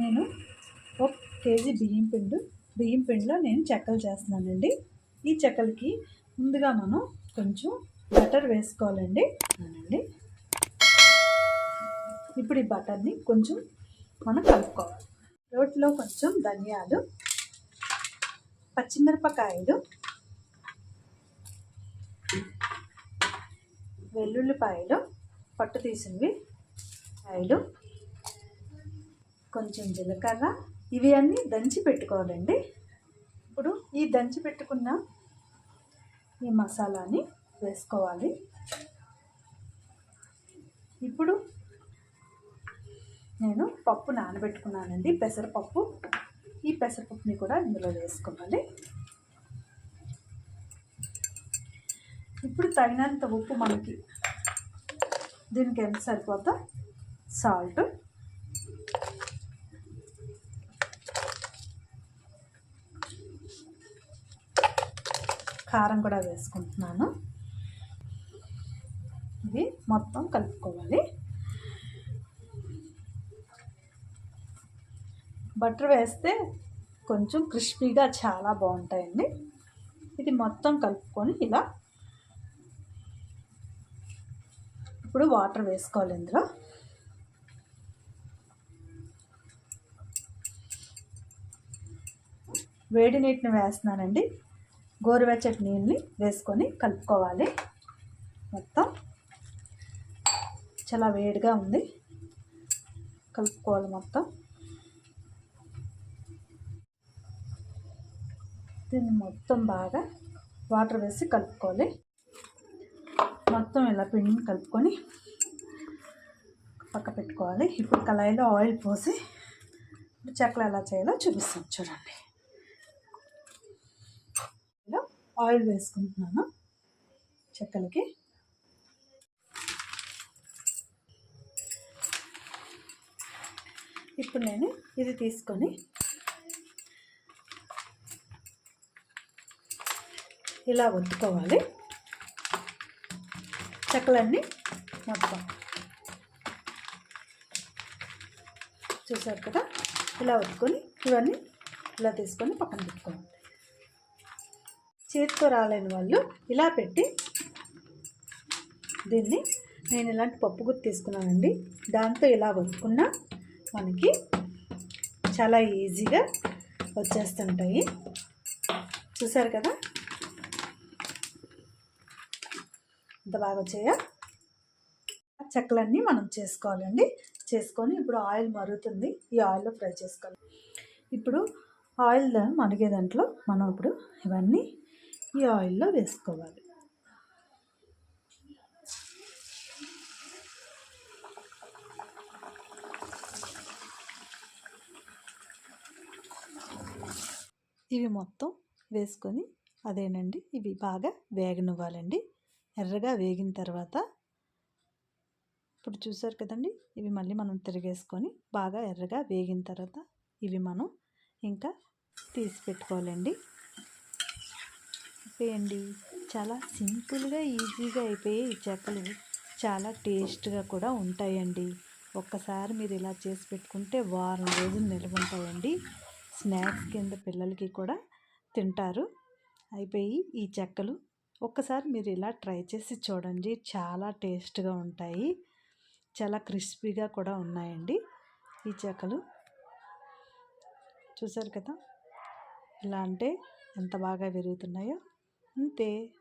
నేను ఒక కేజీ బియ్యం పిండి బియ్యం పిండిలో నేను చెక్కలు చేస్తున్నానండి. ఈ చెక్కలకి ముందుగా మనం కొంచెం బటర్ వేసుకోవాలండి. అవునండి. ఇప్పుడు ఈ బటర్ని కొంచెం మనం కలుపుకోవాలి. రోట్లో కొంచెం ధనియాలు పచ్చిమిరపకాయలు వెల్లుల్లిపాయలు పట్టు తీసినవి కాయలు కొంచెం జీలకర్ర ఇవి అన్నీ దంచి పెట్టుకోవాలండి. ఇప్పుడు ఈ దంచి పెట్టుకున్న ఈ మసాలాని వేసుకోవాలి. ఇప్పుడు నేను పప్పు నానబెట్టుకున్నానండి పెసరపప్పు. ఈ పెసరపప్పుని కూడా ఇందులో వేసుకోవాలి. ఇప్పుడు తగినంత ఉప్పు మనకి దీనికి ఎంత సరిపోతా? సాల్ట్. కారం కూడా వేసుకుంటున్నాను. ఇది మొత్తం కలుపుకోవాలి. బటర్ వేస్తే కొంచెం క్రిస్పీగా చాలా బాగుంటాయండి. ఇది మొత్తం కలుపుకొని ఇలా ఇప్పుడు వాటర్ వేసుకోవాలి ఇందులో. వేడి నీటిని వేస్తున్నానండి. గోరువెచ్చటి నీళ్ళని వేసుకొని కలుపుకోవాలి. మొత్తం చాలా వేడిగా ఉంది. కలుపుకోవాలి మొత్తం. దీన్ని మొత్తం బాగా వాటర్ వేసి కలుపుకోవాలి. మొత్తం ఇలా పిండిని కలుపుకొని పక్క పెట్టుకోవాలి. ఇప్పుడు కళాయిలో ఆయిల్ పోసి చెక్కలు ఎలా చేయాలో చూపిస్తాం. చూడండి ఇలా ఆయిల్ వేసుకుంటున్నాను చెక్కలకి. ఇప్పుడు నేను ఇది తీసుకొని ఇలా ఒత్తుకోవాలి. చెక్కలన్నీ మొత్తం. చూసారు కదా? ఇలా ఒత్తుకొని ఇవన్నీ ఇలా తీసుకొని పక్కన పెట్టుకోవాలి. చేతితో రాలేని వాళ్ళు ఇలా పెట్టి దీన్ని నేను ఇలాంటి పప్పు గుత్తి తీసుకున్నానండి. దాంతో ఇలా ఒత్తుకున్నా మనకి చాలా ఈజీగా వచ్చేస్తుంటాయి. చూసారు కదా? ఇంత బాగా వచ్చాయా? చెక్కలన్నీ మనం చేసుకోవాలండి. చేసుకొని ఇప్పుడు ఆయిల్ మరుగుతుంది. ఈ ఆయిల్లో ఫ్రై చేసుకోవాలి. ఇప్పుడు ఆయిల్ మరిగే దాంట్లో మనం ఇప్పుడు ఇవన్నీ ఈ ఆయిల్లో వేసుకోవాలి. ఇవి మొత్తం వేసుకొని అదేనండి ఇవి బాగా వేగనివ్వాలండి. ఎర్రగా వేగిన తర్వాత ఇప్పుడు చూసారు కదండి ఇవి మళ్ళీ మనం తిరిగేసుకొని బాగా ఎర్రగా వేగిన తర్వాత ఇవి మనం ఇంకా తీసి పెట్టుకోవాలండి. అయిపోయండి. చాలా సింపుల్గా ఈజీగా అయిపోయి ఈ చెక్కలు చాలా టేస్ట్గా కూడా ఉంటాయండి. ఒక్కసారి మీరు ఇలా చేసి పెట్టుకుంటే వారం రోజులు నిల్వ ఉంటాయండి. స్నాక్స్ కింద పిల్లలకి కూడా తింటారు. అయిపోయి ఈ చెక్కలు ఒక్కసారి మీరు ఇలా ట్రై చేసి చూడండి. చాలా టేస్ట్గా ఉంటాయి. చాలా క్రిస్పీగా కూడా ఉన్నాయండి ఈ చెక్కలు. చూసారు కదా? ఇలా అంటే ఎంత బాగా పెరుగుతున్నాయో não ter